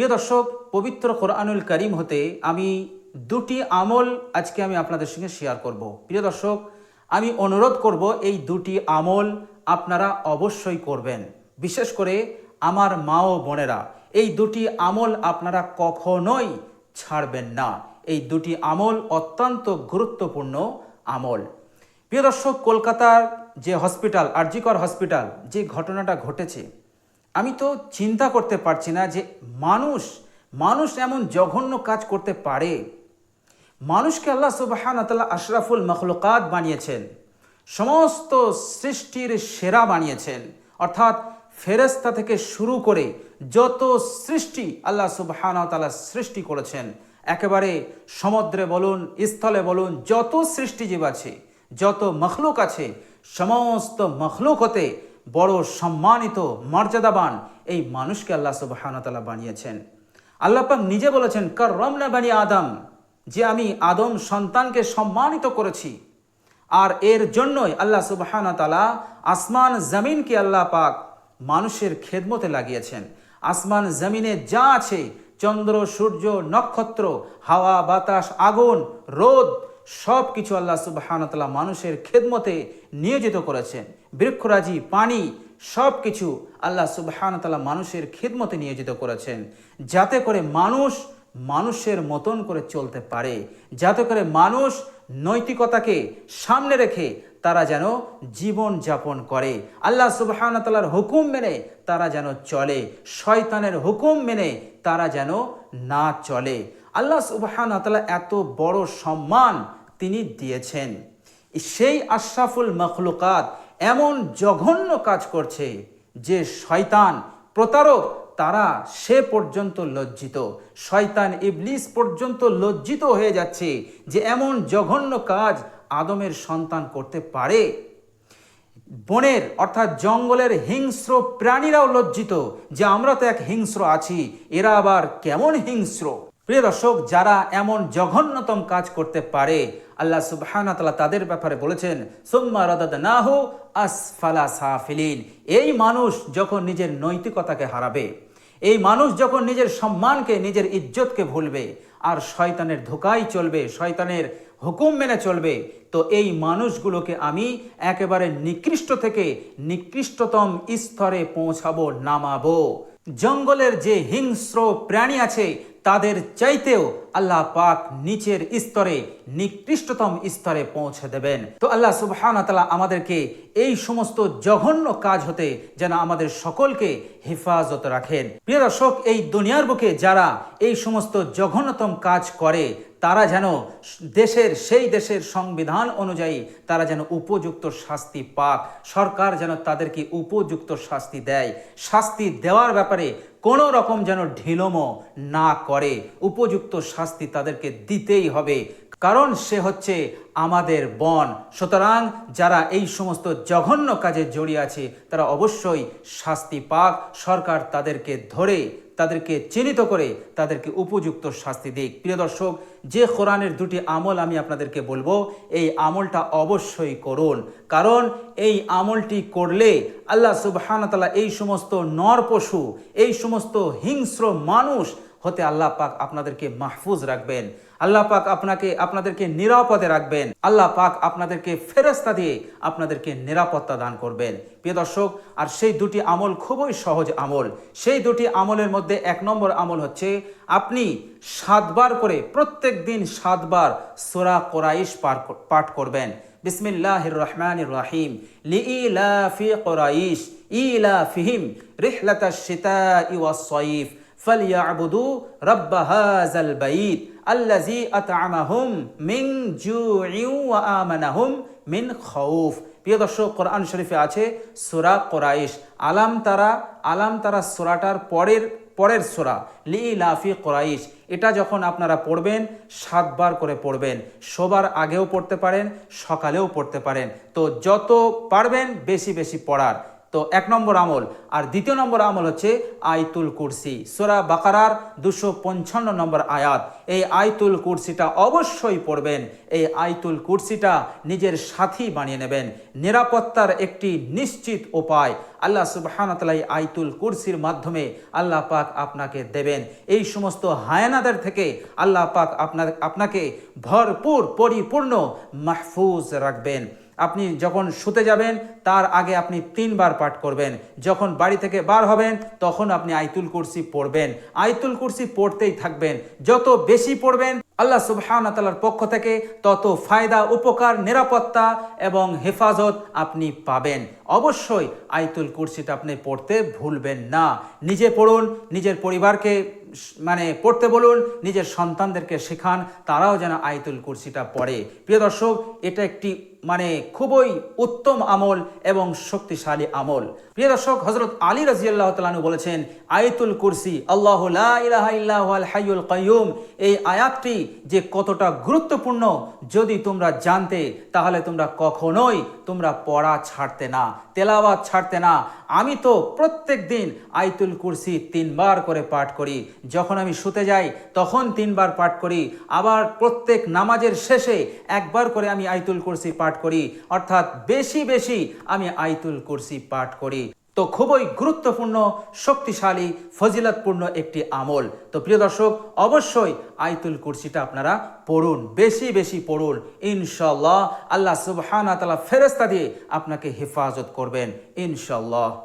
প্রিয় দর্শক, পবিত্র কোরআনুল করিম হতে আমি দুটি আমল আজকে আমি আপনাদের সঙ্গে শেয়ার করব। প্রিয় দর্শক, আমি অনুরোধ করব এই দুটি আমল আপনারা অবশ্যই করবেন। বিশেষ করে আমার মা ও বোনেরা, এই দুটি আমল আপনারা কখনোই ছাড়বেন না। এই দুটি আমল অত্যন্ত গুরুত্বপূর্ণ আমল। প্রিয় দর্শক, কলকাতার যে হসপিটাল, আরজিকর হসপিটাল, যে ঘটনাটা ঘটেছে আমি তো চিন্তা করতে পারছি না যে মানুষ মানুষ এমন জঘন্য কাজ করতে পারে। মানুষকে আল্লাহ সুবাহান তাল্লাহ আশরাফুল মখলুকাত বানিয়েছেন। সমস্ত সৃষ্টির সেরা বানিয়েছেন। অর্থাৎ ফেরেস্তা থেকে শুরু করে যত সৃষ্টি আল্লাহ সুবাহান তাল্লাহ সৃষ্টি করেছেন, একেবারে সমুদ্রে বলুন, স্থলে বলুন, যত সৃষ্টিজীব আছে, যত মখলুক আছে, সমস্ত মখলুক হতে বড় সম্মানিত, মর্যাদাবান এই মানুষকে আল্লাহ সুবাহানতালা বানিয়েছেন। আল্লাহ পাক নিজে বলেছেন কর রমনা বানি আদম যে আমি আদম সন্তানকে সম্মানিত করেছি। আর এর জন্যই আল্লাহ সুবাহানতালা আসমান জমিনকে আল্লাহ পাক মানুষের খেদমতে লাগিয়েছেন। আসমান জমিনে যা আছে, চন্দ্র, সূর্য, নক্ষত্র, হাওয়া, বাতাস, আগুন, রোদ সব কিছু আল্লাহ সুবাহানতালা মানুষের খেদমতে নিয়োজিত করেছেন। বৃক্ষরাজি, পানি সব কিছু আল্লাহ সুবাহানতালা মানুষের খিদমতে নিয়োজিত করেছেন। যাতে করে মানুষ মানুষের মতন করে চলতে পারে। যাতে করে মানুষ নৈতিকতাকে সামনে রেখে তারা যেন জীবন যাপন করে। আল্লাহ সুবাহানতালার হুকুম মেনে তারা যেন চলে। শয়তানের হুকুম মেনে তারা যেন না চলে। আল্লাহ সুবাহানতালা এত বড় সম্মান তিনি দিয়েছেন। সেই আশরাফুল মখলুকাত এমন জঘন্য কাজ করছে যে শয়তান প্রতারক তারা সে পর্যন্ত লজ্জিত। শয়তান ইবলিস পর্যন্ত লজ্জিত হয়ে যাচ্ছে যে এমন জঘন্য কাজ আদমের সন্তান করতে পারে। বনের অর্থাৎ জঙ্গলের হিংস্র প্রাণীরাও লজ্জিত যে আমরা তো এক হিংস্র আছি, এরা আবার কেমন হিংস্র? প্রিয় দর্শক, যারা এমন জঘন্যতম কাজ করতে পারে আল্লাহ সুবহানা তালা তাদের ব্যাপারে বলেছেন, সুম্মা রদাদ নাহু আসফালা সাফিলিন। এই মানুষ যখন নিজের নৈতিকতাকে হারাবে, এই মানুষ যখন নিজের সম্মানকে, নিজের ইজ্জতকে ভুলবে, আর শয়তানের ধোকাই চলবে, শয়তানের হুকুম মেনে চলবে, তো এই মানুষগুলোকে আমি একেবারে নিকৃষ্ট থেকে নিকৃষ্টতম স্তরে পৌঁছাবো, নামাবো। জঙ্গলের যে হিংস্র প্রাণী আছে, তাদের চাইতেও আল্লাহ পাক নিচের স্তরে, নিকৃষ্টতম স্তরে পৌঁছে দেবেন। তো আল্লাহ সুবহান তালা আমাদেরকে এই সমস্ত জঘন্য কাজ হতে যেন আমাদের সকলকে হেফাজত রাখেন। প্রিয় দর্শক, এই দুনিয়ার বুকে যারা এই সমস্ত জঘন্যতম কাজ করে, তারা যেন দেশের সেই দেশের সংবিধান অনুযায়ী তারা যেন উপযুক্ত শাস্তি পাক। সরকার যেন তাদেরকে উপযুক্ত শাস্তি দেয়। শাস্তি দেওয়ার ব্যাপারে কোনো রকম যেন ঢিলমো না করে। উপযুক্ত শাস্তি তাদেরকে দিতেই হবে, কারণ সে হচ্ছে আমাদের বন। সুতরাং যারা এই সমস্ত জঘন্য কাজে জড়িয়ে আছে, তারা অবশ্যই শাস্তি পাক। সরকার তাদেরকে ধরে, তাদেরকে চিহ্নিত করে তাদেরকে উপযুক্ত শাস্তি দিক। প্রিয় দর্শক, যে কোরআনের দুটি আমল আমি আপনাদেরকে বলব, এই আমলটা অবশ্যই করুন। কারণ এই আমলটি করলে আল্লাহ সুবাহানতালা এই সমস্ত নর পশু এই সমস্ত হিংস্র মানুষ হতে আল্লাহ পাক আপনাদেরকে মাহফুজ রাখবেন। আল্লাহ পাক আপনাকে, আপনাদেরকে নিরাপদে রাখবেন। আল্লাহ পাক আপনাদেরকে ফেরস্তা দিয়ে আপনাদেরকে নিরাপত্তা দান করবেন। প্রিয় দর্শক, আর সেই দুটি আমল খুবই সহজ আমল। সেই দুটি আমলের মধ্যে এক নম্বর আমল হচ্ছে, আপনি সাতবার করে প্রত্যেক দিন সাতবার সোরা কোরাইশ পাঠ করবেন। বিসমিল্লাহ রহমান রাহিম। লি লিইলাফি কোরাইশ, ইলাফিহিম রিহলাতা শিতা ইওয়া ফালিয়াবুদু রব্বা হাজাল বাইত আল্লাজি আতআমাহুম মিন জুইউ ওয়া আমানাহুম মিন খাউফ। প্রিয় দর্শক, কোরআন শরীফে আছে সূরা কোরাইশ। আলাম তারা আলাম তারা সূরাটার পরের পরের সোরা লি লাফি কোরাইশ। এটা যখন আপনারা পড়বেন, সাতবার করে পড়বেন। সবার আগেও পড়তে পারেন, সকালেও পড়তে পারেন। তো যত পারবেন, বেশি বেশি পড়ার। তো এক নম্বর আমল। আর দ্বিতীয় নম্বর আমল হচ্ছে আইতুল কুরসি। সোরা বাকারার দুশো পঞ্চান্ন নম্বর আয়াত। এই আইতুল কুরসিটা অবশ্যই পড়বেন। এই আইতুল কুরসিটা নিজের সাথী বানিয়ে নেবেন। নিরাপত্তার একটি নিশ্চিত উপায়। আল্লাহ সুবাহানতালা এই আইতুল কুরসির মাধ্যমে আল্লাহ পাক আপনাকে দেবেন। এই সমস্ত হায়ানাদের থেকে আল্লাহ পাক আপনার, আপনাকে ভরপুর, পরিপূর্ণ মাহফুজ রাখবেন। আপনি যখন শুতে যাবেন, তার আগে আপনি তিনবার পাঠ করবেন। যখন বাড়ি থেকে বার হবেন, তখন আপনি আইতুল কুরসি পড়বেন। আইতুল কুরসি পড়তেই থাকবেন। যত বেশি পড়বেন, আল্লাহ সুবহানাতালার পক্ষ থেকে তত ফায়দা, উপকার, নিরাপত্তা এবং হেফাজত আপনি পাবেন। অবশ্যই আইতুল কুরসিটা আপনি পড়তে ভুলবেন না। নিজে পড়ুন, নিজের পরিবারকে মানে পড়তে বলুন, নিজের সন্তানদেরকে শেখান, তারাও যেন আইতুল কুরসিটা পড়ে। প্রিয় দর্শক, এটা একটি মানে খুবই উত্তম আমল এবং শক্তিশালী আমল। প্রিয় দর্শক হজরত আলী রাজিয়াল্লাহ তালু বলেছেন, আয়াতুল কুরসি, আল্লাহ হাইউল কাইয়ুম। এই আয়াতটি যে কতটা গুরুত্বপূর্ণ, যদি তোমরা জানতে, তাহলে তোমরা কখনোই তোমরা পড়া ছাড়তে না, তেলাওয়াত ছাড়তে না। আমি তো প্রত্যেক দিন আইতুল কুরসি তিনবার করে পাঠ করি। যখন আমি শুতে যাই, তখন তিনবার পাঠ করি। আবার প্রত্যেক নামাজের শেষে একবার করে আমি আইতুল কুরসি পাঠ করি, অর্থাৎ বেশি বেশি আমি আইতুল কুরসি পাঠ করি। তো খুবই গুরুত্বপূর্ণ, শক্তিশালী, ফজিলতপূর্ণ একটি আমল। তো প্রিয় দর্শক, অবশ্যই আইতুল কুরসিটা আপনারা পড়ুন, বেশি বেশি পড়ুন। ইনশাল্লাহ আল্লাহ সুবহানা তালা ফেরেস্তা দিয়ে আপনাকে হেফাজত করবেন ইনশাল্লাহ